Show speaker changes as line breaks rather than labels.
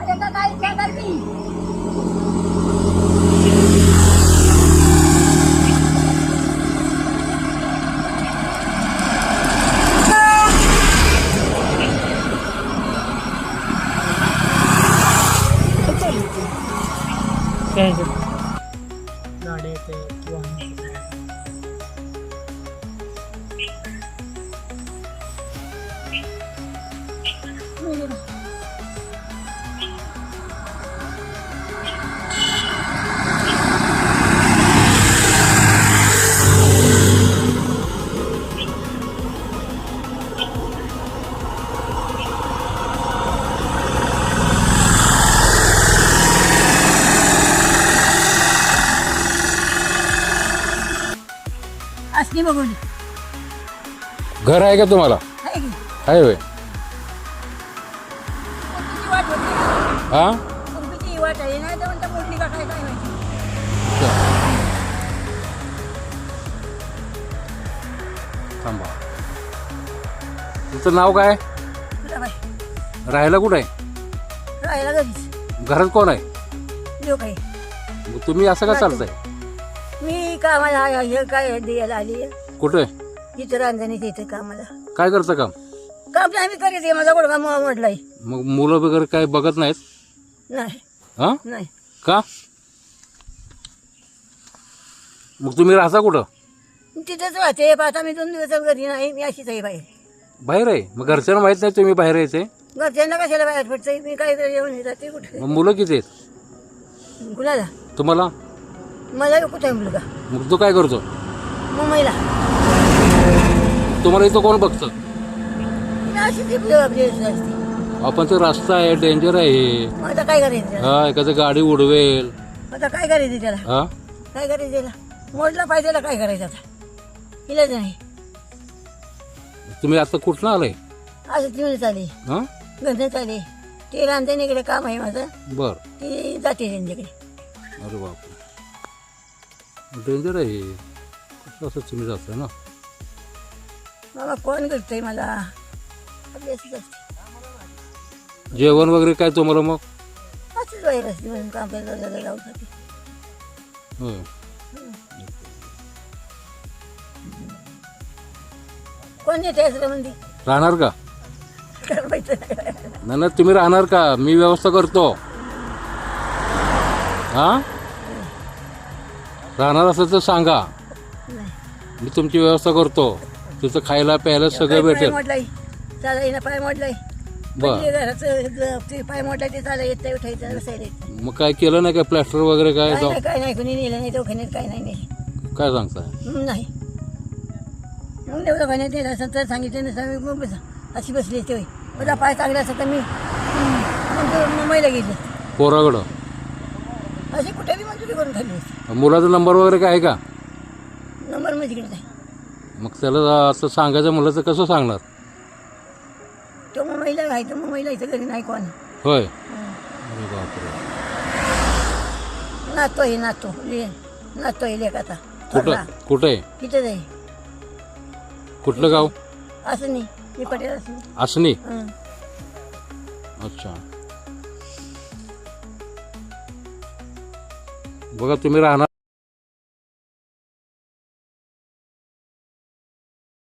अरे का काय इच्छा करती
गाड्या येते वाहन
घर आहे का तुम्हाला?
आहे
होय. हा?
कुंपीची वाट आहे नाही तर म्हणता मोडली का काय काय माहिती?
थांबा. तुमचं नाव काय?
तुला
राहायला कुठं आहे?
राहायला घरीच.
घरात कोण आहे?
लोक आहे.
मग तुम्ही असं का चालतंय?
मी कामाला हे काय द्यायला आली
कुठे
इथं रांजणी इथं कामाला.
काय करतं काम?
काम तर आम्ही करीत आहे माझा गुडघा मो- मोडलाय.
मग मुलं वगैरे काय बघत नाहीत?
नाही.
हा?
नाही.
का? मग तुम्ही राहता कुठं?
तिथेच राहते. पण आता मी दोन दिवस घरी नाही. मी अशीच आहे बाहेर.
बाहेर आहे? मग घरच्यांना माहीत नाही तुम्ही बाहेर यायचे
घरच्यांना कशाला बाहेर पडतंय? मी काय येऊन जाते कुठे?
मग मुलं किती आहेत?
कुणाला?
तुम्हाला?
मला कुठे आहे मुलगा?
मग तो काय करतो?
मुंबईला.
तुम्हाला इथं कोण बघतं?
मी अशीच ती जबाबदारी असते.
आपण ते रस्ता आहे डेंजर आहे
मग आता काय करायचं त्याला?
हा एखादी गाडी उडवेल.
आता काय करायचं त्याला?
हा?
काय करायचं त्याला? मोडला पाहिजे त्याला काय करायचं आता? इलाज नाही.
तुम्ही आता कुठनं आलाय?
असं ती चालेल.
हा?
गंध चालेल. ते रांधण्याकडे काम आहे माझं.
बर.
ती जाते त्यांच्याकडे.
अरे बापरे. डेंजर आहे कसं असं तुम्ही जाता ना?
बाबा कोण करतंय मला. आपली अशीच असते
जेवण वगैरे काय तुम्हाला मग?
असंच बाहेर असते म्हणून काम करायला जाऊ जाते
होय.
कोण येते असं म्हणजे
राहणार का?
नाही.
नाही नाही तुम्ही राहणार का? मी व्यवस्था करतो. हा? राहणार असेल तर सांगा. मी तुमची व्यवस्था करतो. तुझं खायला प्यायला सगळं
पाय
भेटेल.
मोडलाय. पाय मोडलाय.
बर.
ते ते पाय ते चाला येत नाही उठायचं बसायला येत नाही.
मग काय केलं नाही का प्लॅस्टर वगैरे काय
काय
जाऊ?
नाही काय नाही कुणी नेलं नाही दवाखान्यात काय नाही नेलं.
काय सांगताय?
हं, नाही. मग देऊ दवाखान्यात नेलं असं तर सांगितलं नसतं मग बस. अशी बसली होय. माझा पाय चांगला असं तर मी हं, मग ते मुंबईला गेले.
पोराकडं?
अशी कुठे बी मंजुरी करून खाल्ली
मुलाचा नंबर वगैरे काय आहे का?
नंबर नाही.
मग त्याला असं सांगायचं तर कसं सांगणार?
तो मुंबईला राहायचं मुंबईला इथं घरी नाही कोण.
होय.
हं.
अरे बापरे.
नातो आहे नातो. ले नातो आहे लेखाचा
कुठं? कुठं? आहे
तिथं जाई.
कुठलं गाव?
असं नाही मी पटेल असं नाही
असणी
हं.
अच्छा. बघा तुम्ही राहणार